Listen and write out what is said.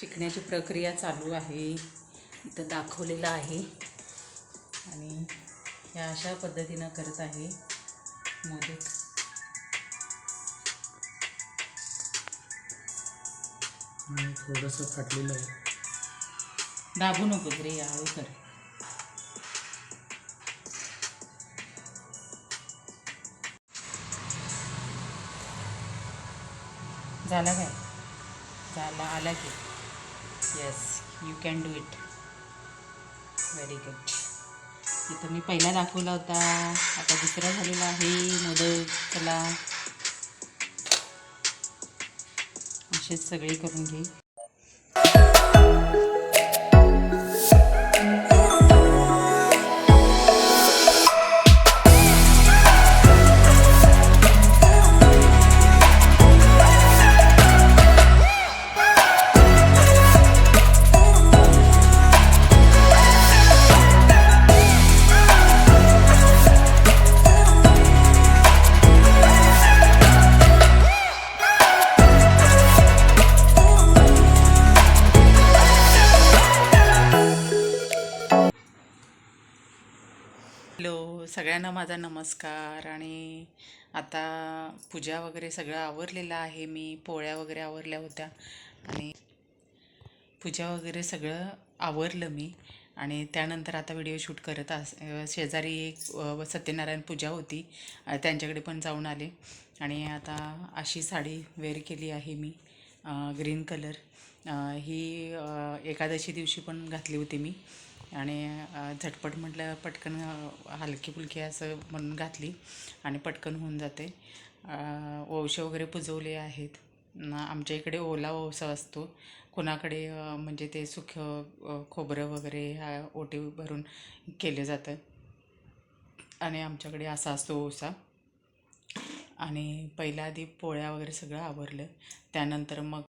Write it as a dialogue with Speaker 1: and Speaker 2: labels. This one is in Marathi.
Speaker 1: शिकण्याची प्रक्रिया चालू आहे. इथं दाखवलेलं आहे. आणि ह्या अशा पद्धतीनं करत आहे मोदक
Speaker 2: थोडंसं फाटलेलं आहे.
Speaker 1: दाबू नको रे हळू कर. झाला काय? झाला आला की. Yes you can do it very good इथं मी पहिला दाखवला होता. आता दुसरा झालेला आहे. मोदक त्याला असेच सगळे करून घे. हॅलो सगळ्यांना माझा नमस्कार आणि आता पूजा वगैरे सगळं आवरलेलं आहे. मी पोळ्या वगैरे आवरल्या होत्या आणि पूजा वगैरे सगळं आवरलं मी आणि त्यानंतर आता व्हिडिओ शूट करत अस शेजारी एक सत्यनारायण पूजा होती. त्यांच्याकडे पण जाऊन आले आणि आता अशी साडी वेअर केली आहे मी ग्रीन कलर. ही एकादशी दिवशी पण घातली होती मी. आणि झटपट म्हटलं पटकन हलकी फुलकी असं म्हणून घातली आणि पटकन होऊन जाते. अ, वंश वगैरे पुजवले आहेत. आमच्या इकडे ओला ओसा असतो. कोणाकडे म्हणजे ते सुखं खोबरं वगैरे ह्या ओटी भरून केलं जातं. आणि आमच्याकडे असा असतो ओसा आणि पहिल्या आधी पोळ्या वगैरे सगळं आवरलं. त्यानंतर मग